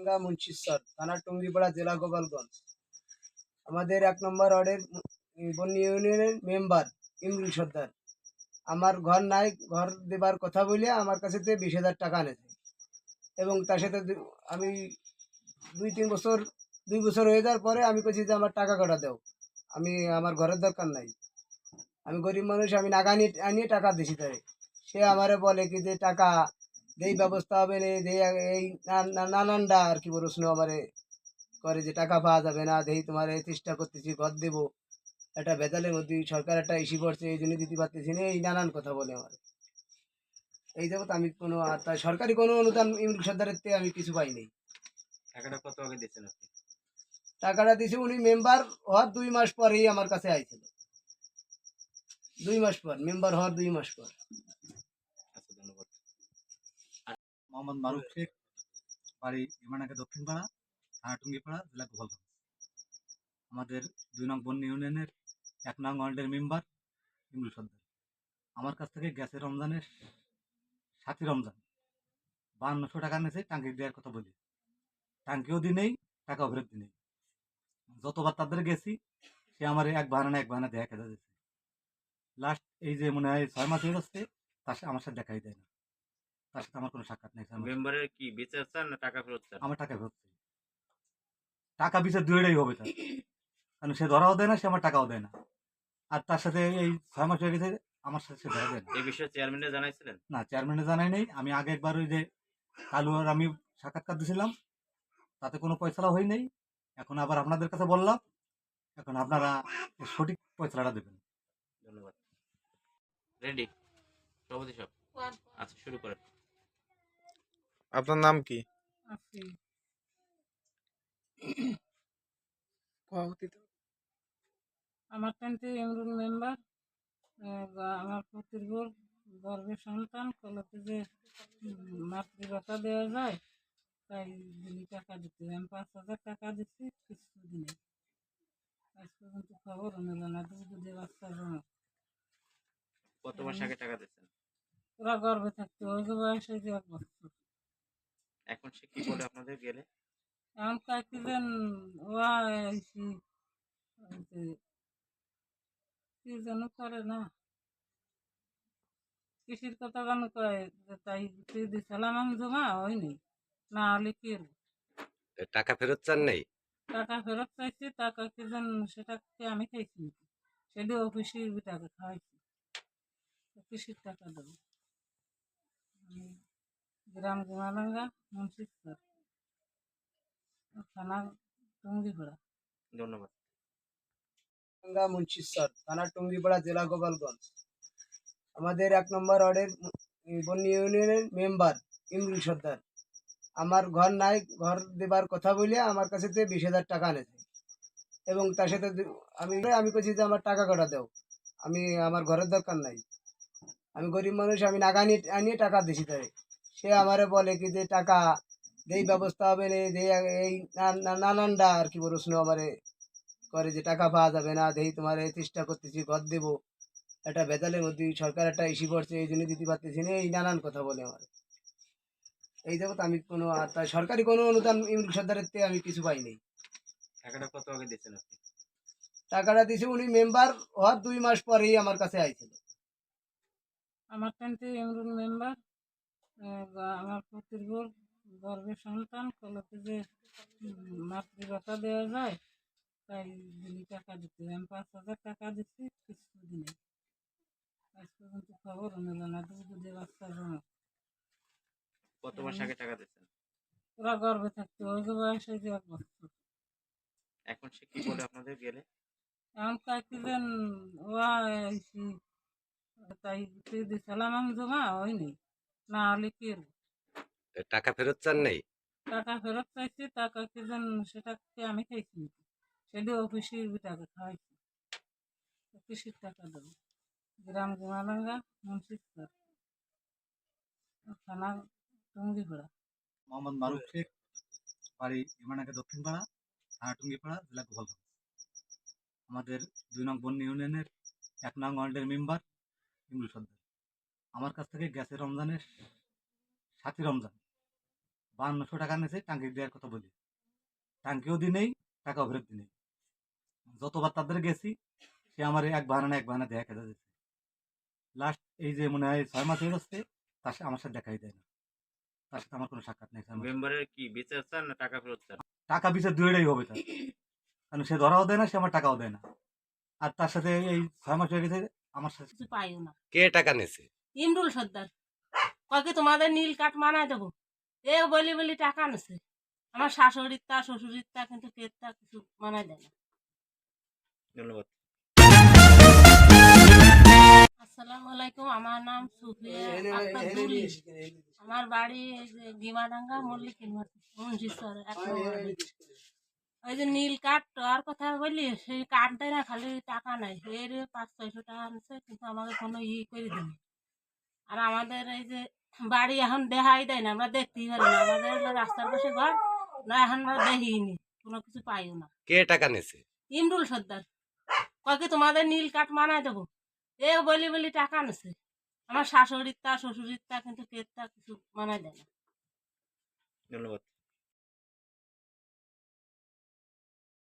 গঙ্গা মুন্সিশ্বর থানা টুঙ্গিপাড়া জেলা গোপালগঞ্জ। আমাদের এক নম্বর ওয়ার্ডের বন্যী ইউনিয়নের মেম্বার ইমরুল সর্দার। আমার ঘর নাই, ঘর দেবার কথা বলে আমার কাছে থেকে বিশ হাজার টাকা এনেছে। এবং তার সাথে আমি দুই তিন বছর, দুই বছর হয়ে যাওয়ার পরে আমি বলছি যে আমার টাকা কটা দাও। আমি, আমার ঘরের দরকার নাই। আমি গরিব মানুষ, আমি নাগা আনিয়ে টাকা দিছি তারে। সে আমারে বলে কি যে টাকা দেই ব্যবস্থা হবে এই নানানটা আর কি প্রশ্ন আমারে করে যে টাকা পাওয়া যাবে না দেই তোমার এই চেষ্টা করতেছি ঘর দেবো। একটা বেতালের মধ্যে সরকার একটা ইস্যু করছে এই জন্য দিতে পারতেছি না এই নানান কথা বলে আমার। এই যাবত আমি কোনো আর তাই সরকারি কোনো অনুদান ইমরুল সর্দারের থেকে আমি কিছু পাইনি টাকাটা কত আগে দিয়েছেন আপনি? টাকাটা দিছে উনি মেম্বার হওয়ার দুই মাস পরেই আমার কাছে আইছিল। দুই মাস পর মেম্বার হওয়ার দুই মাস পর আচ্ছা ধন্যবাদ মোহাম্মদ মারুফ শেখ, বাড়ি ইমানাকে দক্ষিণ পাড়া থানা টুঙ্গিপাড়া জেলা গোপালগঞ্জ। আমাদের দুই নং বন্যী ইউনিয়নের এক নং ওয়ার্ডের মেম্বার ইমরুল সর্দার। আমার কাছ থেকে গ্যাসের রমজানের সাথী রমজান। বান্নশো টাকা নিয়েছে, টাঙ্কি দেওয়ার কথা বলি। টাঙ্কিও দিই নেই, টাকাও ফেরত দিই নেই। যতবার তাদের গেছি, সে আমার এক বাহানা এক বাহানা দেখা দিয়েছে। লাস্ট এই যে মনে হয় ছয় মাস হয়ে যাচ্ছে তার আমার সাথে দেখাই দেয় না। তার সাথে আমার কোনো সাক্ষাৎ নেই মেম্বারের কি বিচার চান না টাকা ফেরত চান? আমার টাকা ফেরত চাই। টাকা বিচার দুইটাই হবে তার কারণ সে ধরাও দেয় না সে আমার টাকাও দেয় না। আর তার সাথে এই ছয় মাস হয়ে গেছে আমার সাথে সে ধরা দেয় না। এই বিষয়ে চেয়ারম্যানে জানাইছিলেন? না চেয়ারম্যানে জানাই নেই। আমি আগে একবার ওই যে কালু আর আমি সাক্ষাৎকার দিয়েছিলাম তাতে কোনো পয়সাও হয় নাই। এখন আবার আপনাদের কাছে বললাম এখন আপনারা সঠিক পয়সাটা দেবেন। ধন্যবাদ। রেডি সভাপতি সব? আচ্ছা শুরু করেন। আপনার নাম কি? আমার টেন্টে এমরুল মেম্বার আমার প্রতির গর্ভের সন্তান কলকে যে উম, মাতৃভাতা দেওয়া যায় তাই দিলি টাকা দিতে আমি পাঁচ হাজার টাকা দিচ্ছি কিছু দিনে আজ পর্যন্ত খবর নিল না দুধ দিয়ে বাচ্চা জমা কত মাস আগে টাকা দিয়েছেন ওরা গর্বে থাকতে ওই যে বয়স হয়েছে এক বছর। এখন সে কি বলে আপনাদের গেলে? এখন ওয়া কি যেন করে না। কৃষির কথা কেন কয় যে তাই তুই দিছিলাম আমি জমা হয়নি না হলে কি টাকা ফেরত চান নেই? টাকা ফেরত চাইছি টাকা কি যেন সেটাকে আমি খাইছি নাকি? সেটি অফিসের টাকা খাওয়াইছি। কৃষির টাকা দেবো। গ্রাম গুমালাঙ্গা মুন্সিস্টার থানা টুঙ্গিপাড়া। ধন্যবাদ। গঙ্গা মুন্সিশ্বর থানা টুঙ্গিপাড়া জেলা গোপালগঞ্জ। আমাদের এক নম্বর ওয়ার্ডের বন্যী ইউনিয়নের মেম্বার ইমরুল সর্দার। আমার ঘর নাই ঘর দেবার কথা বলে আমার কাছে থেকে বিশ হাজার টাকা এনেছে। এবং তার সাথে আমি আমি বলছি যে আমার টাকা কটা দাও? আমি আমার ঘরের দরকার নাই। আমি গরিব মানুষ আমি নাগা আনিয়ে টাকা দিছি তারে। সে আমারে বলে কি যে টাকা দেই ব্যবস্থা হবে এই নানানটা আর কি প্রশ্ন আমারে করে যে টাকা পাওয়া যাবে না দেই তোমার এই চেষ্টা করতেছি ঘর দেবো। একটা বেতালের মধ্যে সরকার একটা ইস্যু করছে এই জন্য দিতে পারতেছি না এই নানান কথা বলে আমার। এই যাবত আমি কোনো আর তাই সরকারি কোনো অনুদান ইমরুল সর্দারের থেকে আমি কিছু পাইনি টাকাটা কত আগে দিয়েছেন আপনি? টাকাটা দিছে উনি মেম্বার হওয়ার দুই মাস পরেই আমার কাছে আইছিল। আমার টেন্টে এমরুল মেম্বার প্রতির গর্ভের সন্তান কলকে যে উম, মাতৃভাতা দেওয়া যায় তাই দিলি টাকা দিতে আমি পাঁচ হাজার টাকা দিচ্ছি কিছু দিনে আজ পর্যন্ত খবর নিল না দুধ দিয়ে বাচ্চা জমা কত মাস আগে টাকা দিয়েছেন ওরা গর্বে থাকতে ওই যে বয়স হয়েছে এক বছর। এখন সে কি বলে আপনাদের গেলে? এখন কয়েকজন ওয়া তাই দিছিলাম আমি জমা হয়নি। না হলে কি? টাকা ফেরত চান নেই? টাকা ফেরত চাইছি টাকা কি যেন সেটাকে আমি খাইছি সেটি অফিসের টাকা খাওয়াইছি। কৃষির টাকা দেবো। গ্রাম গুমালাঙ্গা মুন্সিস্টার থানা টুঙ্গিপাড়া। মোহাম্মদ মারুফ শেখ বাড়ি ইমানাকে দক্ষিণ পাড়া থানা টুঙ্গিপাড়া জেলা গোপালগঞ্জ। আমাদের দুই নং বন্যী ইউনিয়নের এক নং ওয়ার্ডের মেম্বার ইমরুল সর্দার। আমার কাছ থেকে গ্যাসের রমজানের সাথী রমজান। বান্নশো টাকা নিয়েছে টাঙ্কি দেওয়ার কথা বলি। টাঙ্কিও দিই নেই টাকাও ফেরত দিই নেই। যতবার তাদের গেছি সে আমার এক বাহানা এক বাহানা দেখা খেতে দিচ্ছে লাস্ট এই যে মনে হয় ছয় মাস হয়ে যাচ্ছে তার সাথে আমার সাথে দেখাই দেয় না। তার সাথে আমার কোনো সাক্ষাৎ নেই মেম্বারের কি বিচার চান না টাকা ফেরত চান? টাকা বিচার দুইটাই হবে তার। কারণ সে ধরাও দেয় না সে আমার টাকাও দেয় না। আর তার সাথে এই ছয় মাস হয়ে গেছে আমার সাথে পাইও না। কে টাকা নিছে? ইমরুল সর্দার। কয়েকে তোমাদের নীল কাঠ মানায় দেবো? এ বলি বলি টাকা নেছে আমার শাশুড়ির তা শ্বশুরির তা কিন্তু কের তা কিছু মানায় দেয় না। ধন্যবাদ। আসসালামু আলাইকুম আমার নাম সুফিয়া আক্তার দুলি। আমার বাড়ি এই যে গিমাডাঙ্গা মল্লিক মুন্সিশ্বর এক। ওই যে নীল কাঠ আর কথা বলি সেই দেয় না খালি টাকা নাই। এর পাঁচ ছয়শো টাকা আনছে কিন্তু আমাকে কোনো ই করে দিনি আর আমাদের এই যে বাড়ি এখন দেখাই দেয় না আমরা দেখতেই পারি না। আমাদের রাস্তার পাশে ঘর না এখন আমরা দেখিনি কোনো কিছু পাইও না। কে টাকা নিয়েছে? ইমরুল সর্দার। কয়েকে তোমাদের নীল কাঠ মানায় দেবো? এ বলি বলি টাকা নেছে আমার শাশুড়ির তা শ্বশুরির তা কিন্তু তা কিছু মানায় দেয় না। ধন্যবাদ।